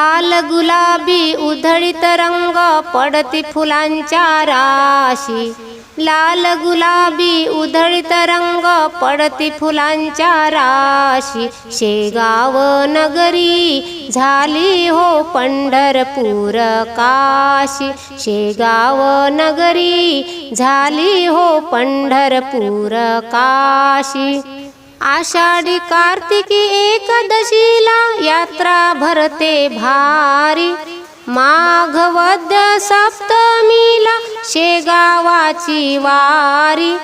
लाल गुलाबी उधळीत रंग पडती फुलांच्या राशी. लाल गुलाबी उधळीत रंग पडती फुलांच्या राशी. शेगाव नगरी झाली हो पंढरपूर काशी. शेगाव नगरी झाली हो पंढरपूर काशी. आषाढी कार्तिकी एकदशीला यात्रा भरते भारी. माघ वद्य सप्तमीला शेगावाची वारी.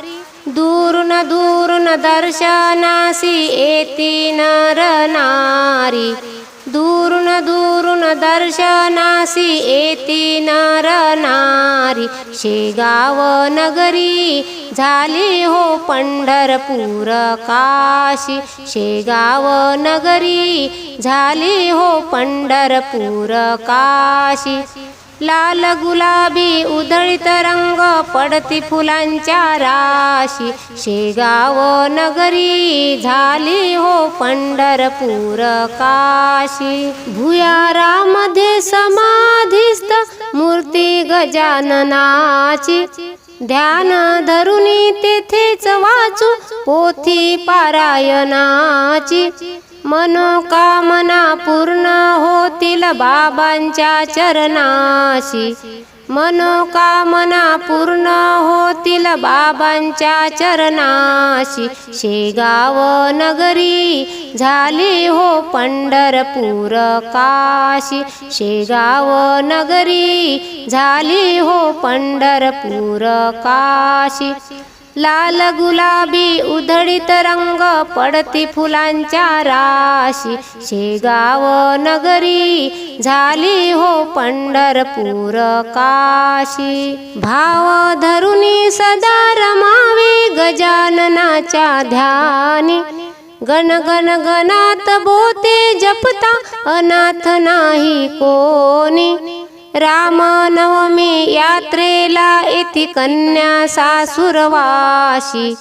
दूरून दूरून दर्शनासी येती नर नारी. दूरून दूरून दर्शनासी येती नर नारी शेगाव नगरी झाली हो पंढरपूर काशी। शेगाव नगरी झाली हो पंढरपूर काशी। लाल गुलाबी उधळीत रंग पडती फुलांच्या राशी. शेगाव नगरी झाली हो पंढरपूर काशी. भुयारामध्ये समाधिस्थ मूर्ती गजाननाची. ध्यान धरुनी तेथेच वाचू पोथी पारायणाची. मनोकामना पूर्ण होतील बाबांच्या चरणाशी. मनोकामना पूर्ण होतील बाबांच्या चरणाशी. शेगाव नगरी झाली हो पंढरपूर काशी. शेगाव नगरी झाली हो पंढरपूर काशी. लाल गुलाबी उधळीत रंग पडती फुलांच्या राशी. शेगाव नगरी झाली हो पंढरपूर काशी. भाव धरुनी सदा रमावे गजाननाच्या ध्यानी. गण गण गणात बोते जपता अनाथ नाही कोणी. रामनवमी यात्रेला येती कन्या सासुरवाशी.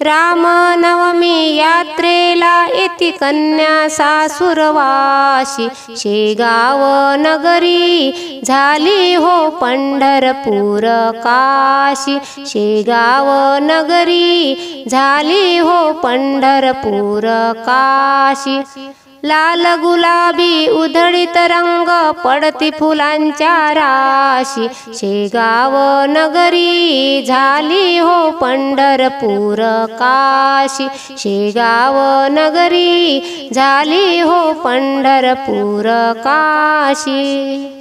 रामनवमी यात्रेला येती कन्या सासुरवाशी. शेगाव नगरी झाली हो पंढरपूर काशी. शेगाव नगरी झाली हो पंढरपूर काशी. लाल गुलाबी उधळीत रंग पडती फुलांच्या राशी. शेगाव नगरी झाली हो पंढरपूर काशी. शेगाव नगरी झाली हो पंढरपूर काशी.